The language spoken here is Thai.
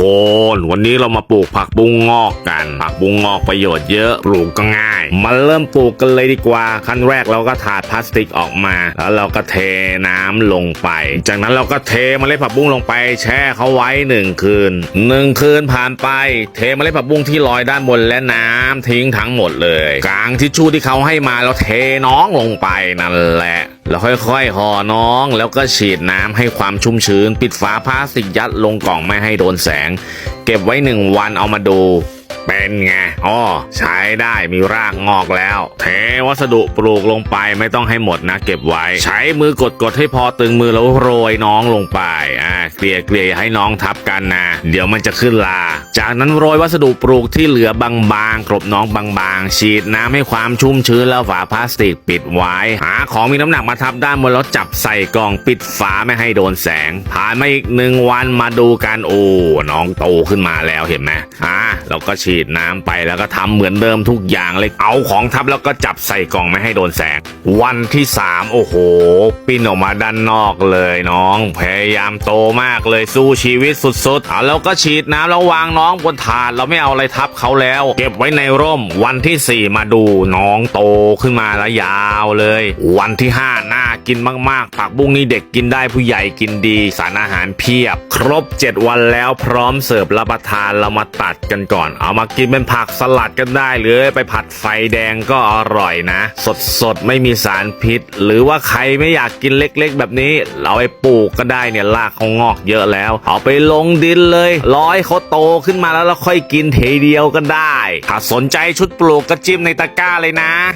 คนวันนี้เรามาปลูกผักบุ้งงอกกัน ผักบุ้งงอกประโยชน์เยอะ ปลูกก็ง่ายมาเริ่มปลูกกันเลยดีกว่า ขั้นแรกเราก็ถาดพลาสติกออกมา แล้วเราก็เทน้ำลงไป จากนั้นเราก็เทเมล็ดผักบุ้งลงไป แช่เขาไว้หนึ่งคืนหนึ่งคืนผ่านไป เทเมล็ดผักบุ้งที่ลอยด้านบนและน้ำทิ้งทั้งหมดเลย กลางทิชชู่ที่เขาให้มาแล้วเทน้องลงไปนั่นแหละแล้วค่อยๆห่อน้องแล้วก็ฉีดน้ำให้ความชุ่มชื้น ปิดฝาพลาสติกยัดลงกล่องไม่ให้โดนแสง เก็บไว้หนึ่งวันเอามาดู เป็นไงอ๋อใช้ได้มีรากงอกแล้ว เทวัสดุปลูกลงไปไม่ต้องให้หมดนะ เก็บไว้ ใช้มือกดกดๆให้พอตึงมือแล้วโรยน้องลงไปอ่าเกลี่ยเกลี่ยให้น้องทับกันนะ เดี๋ยวมันจะขึ้นลา จากนั้นโรยวัสดุปลูกที่เหลือบางๆกรบน้องบางๆ ฉีดน้ำให้ความชุ่มชื้นแล้วฝาพลาสติกปิดไว้ หาของมีน้ำหนักมาทับด้านบนแล้วจับใส่กล่องปิดฝาไม่ให้โดนแสง ผ่านมาอีกหนึ่งวันมาดูกันโอ้น้องโตขึ้นมาแล้วเห็นไหมอ่าเราก็ฉีดน้ำไปแล้วก็ทำเหมือนเดิมทุกอย่างเลยเอาของทับแล้วก็จับใส่กล่องไม่ให้โดนแสง วันที่สามโอ้โห ปิ้นออกมาด้านนอกเลยน้อง พยายามโตมากเลยสู้ชีวิตสุดๆเอาแล้วก็ฉีดน้ำแล้ววางน้องบนถาดเราไม่เอาอะไรทับเขาแล้ว เก็บไว้ในร่ม วันที่สี่มาดูน้องโตขึ้นมาแล้วยาวเลย วันที่ห้าน่า กินมากๆ ผักบุ้งนี่เด็กกินได้ผู้ใหญ่กินดี สารอาหารเพียบ ครบ 7 วันแล้วพร้อมเสิร์ฟรับประทานเรามาตัดกันก่อน เอามากินเป็นผักสลัดกันได้หรือไปผัดไฟแดงก็อร่อยนะ สดสดไม่มีสารพิษ หรือว่าใครไม่อยากกินเล็กๆ แบบนี้ เราไปปลูกก็ได้เนี่ยรากเขางอกเยอะแล้ว เอาไปลงดินเลยร้อยเขาโตขึ้นมาแล้วเราค่อยกินเทเดียวก็ได้ ถ้าสนใจชุดปลูกก็จิ้มในตะกร้าเลยนะ